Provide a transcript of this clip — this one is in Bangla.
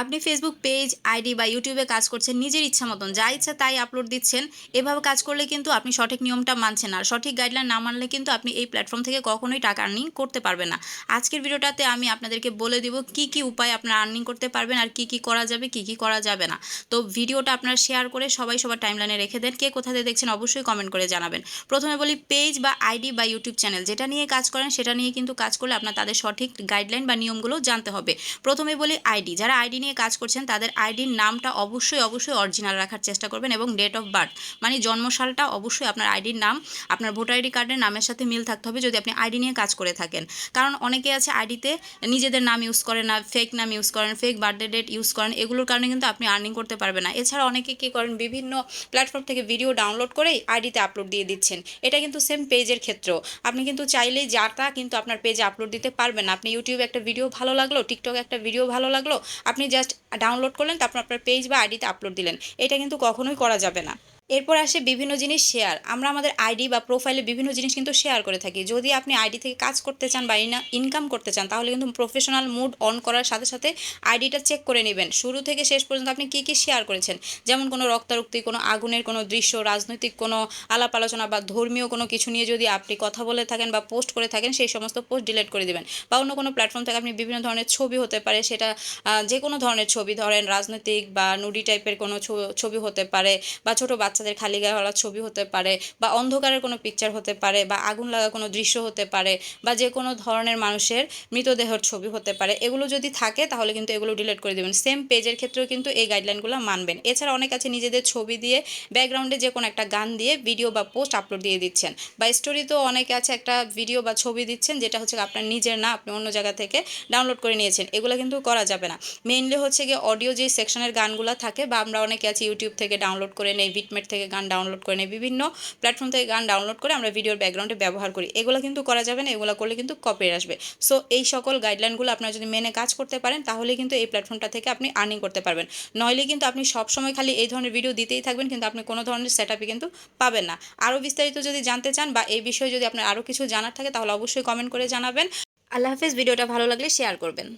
আপনি ফেসবুক পেজ আইডি বা ইউটিউবে কাজ করছেন, নিজের ইচ্ছা মতন, যা ইচ্ছা তাই আপলোড দিচ্ছেন, এভাবে কাজ করলে কিন্তু আপনি সঠিক নিয়মটা মানছেন আর সঠিক গাইডলাইন না মানলে কিন্তু আপনি এই প্ল্যাটফর্ম থেকে কখনোই টাকা আর্নিং করতে পারবেন না। আজকের ভিডিওটাতে আমি আপনাদেরকে বলে দিব কি কি উপায় আপনারা আর্নিং করতে পারবেন আর কি কি করা যাবে, কি কি করা যাবে না। তো ভিডিওটা আপনারা শেয়ার করে সবাই সবার টাইমলাইনে রেখে দেন, কে কোথা থেকে দেখছেন অবশ্যই কমেন্ট করে জানাবেন। প্রথমে বলি পেজ বা আইডি বা ইউটিউব চ্যানেল যেটা নিয়ে কাজ করেন সেটা নিয়ে কিন্তু কাজ করলে আপনার তাদের সঠিক গাইডলাইন বা নিয়মগুলো জানতে হবে। প্রথমে বলি আইডি যারা আইডি নিয়ে কাজ করছেন, তাদের আইডির নামটা অবশ্যই অবশ্যই অরিজিনাল রাখার চেষ্টা করবেন এবং ডেট অফ বার্থ মানে জন্মসালটা অবশ্যই আপনার আইডির নাম, আপনার ভোটার আইডি কার্ডের নামের সাথে মিল থাকতে হবে যদি আপনি আইডি নিয়ে কাজ করে থাকেন। কারণ অনেকে আছে আইডিতে নিজেদের নাম ইউজ করেন না ফেক নাম ইউজ করেন ফেক বার্থডে ডেট ইউজ করেন, এগুলোর কারণে কিন্তু আপনি আর্নিং করতে পারবেন না। এছাড়া অনেকে কী করেন, বিভিন্ন প্ল্যাটফর্ম থেকে ভিডিও ডাউনলোড করেই আইডিতে আপলোড দিয়ে দিচ্ছেন। এটা কিন্তু সেম পেজের ক্ষেত্রেও আপনি কিন্তু চাইলেই যাটা কিন্তু আপনার পেজে আপলোড দিতে পারবেন আপনি ইউটিউবে একটা ভিডিও ভালো লাগল টিকটকে একটা ভিডিও ভালো লাগল, আপনি জাস্ট ডাউনলোড করলেন, তারপর আপনার পেজ বা আইডিতে আপলোড দিলেন। এটা কিন্তু কখনোই করা যাবে না। এরপর আসে বিভিন্ন জিনিস শেয়ার আমরা আমাদের আইডি বা প্রোফাইলে বিভিন্ন জিনিস কিন্তু শেয়ার করে থাকি। যদি আপনি আইডি থেকে কাজ করতে চান বা ইনকাম করতে চান, তাহলে কিন্তু প্রফেশনাল মুড অন করার সাথে সাথে আইডিটা চেক করে নেবেন। শুরু থেকে শেষ পর্যন্ত আপনি কী কী শেয়ার করেছেন? যেমন কোনো রক্তারক্তি, কোনো আগুনের কোনো দৃশ্য, রাজনৈতিক কোনো আলাপ আলোচনা বা ধর্মীয় কোনো কিছু নিয়ে যদি আপনি কথা বলে থাকেন বা পোস্ট করে থাকেন, সেই সমস্ত পোস্ট ডিলিট করে দেবেন। বা অন্য কোনো প্ল্যাটফর্ম থেকে আপনি বিভিন্ন ধরনের ছবি হতে পারে, সেটা যে কোনো ধরনের ছবি, ধরেন রাজনৈতিক বা নুডি টাইপের কোনো ছবি হতে পারে বা ছোট বাচ্চাদের খালি গায়ে গায়েওয়ালা ছবি হতে পারে বা অন্ধকারের কোনো পিকচার হতে পারে বা আগুন লাগা কোনো দৃশ্য হতে পারে বা যে কোনো ধরনের মানুষের মৃতদেহের ছবি হতে পারে। এগুলো যদি থাকে তাহলে কিন্তু এগুলো ডিলিট করে দেবেন। সেম পেজের ক্ষেত্রেও কিন্তু এই গাইডলাইনগুলো মানবেন। এছাড়া অনেক আছে নিজেদের ছবি দিয়ে ব্যাকগ্রাউন্ডে যে কোনো একটা গান দিয়ে ভিডিও বা পোস্ট আপলোড দিয়ে দিচ্ছেন। বা স্টোরিতেও অনেকে আছে একটা ভিডিও বা ছবি দিচ্ছেন যেটা হচ্ছে আপনার নিজের না, আপনি অন্য জায়গা থেকে ডাউনলোড করে নিয়েছেন। এগুলো কিন্তু করা যাবে না। মেইনলি হচ্ছে গিয়ে অডিও যে সেকশনের গানগুলো থাকে বা আমরা অনেকে আছি ইউটিউব থেকে ডাউনলোড করে নেই বিটমেট থেকে গান ডাউনলোড করে নেই বিভিন্ন প্ল্যাটফর্ম থেকে গান ডাউনলোড করে আমরা ভিডিওর ব্যাকগ্রাউন্ডে ব্যবহার করি। এগুলো কিন্তু করা যাবে না, এগুলো করলে কিন্তু কপি আসবে। সো এই সকল গাইডলাইনগুলো আপনারা যদি মেনে কাজ করতে পারেন, তাহলে কিন্তু এই প্ল্যাটফর্মটা থেকে আপনি আর্নিং করতে পারবেন। নইলে কিন্তু আপনি সবসময় খালি এই ধরনের ভিডিও দিতেই থাকবেন, কিন্তু আপনি কোনো ধরনের সেট কিন্তু পাবেন না। আরও বিস্তারিত যদি জানতে চান বা এই বিষয়ে যদি আপনার আরও কিছু জানার থাকে, তাহলে অবশ্যই কমেন্ট করে জানাবেন। আল্লাহ হাফেজ ভিডিওটা ভালো লাগলে শেয়ার করবেন।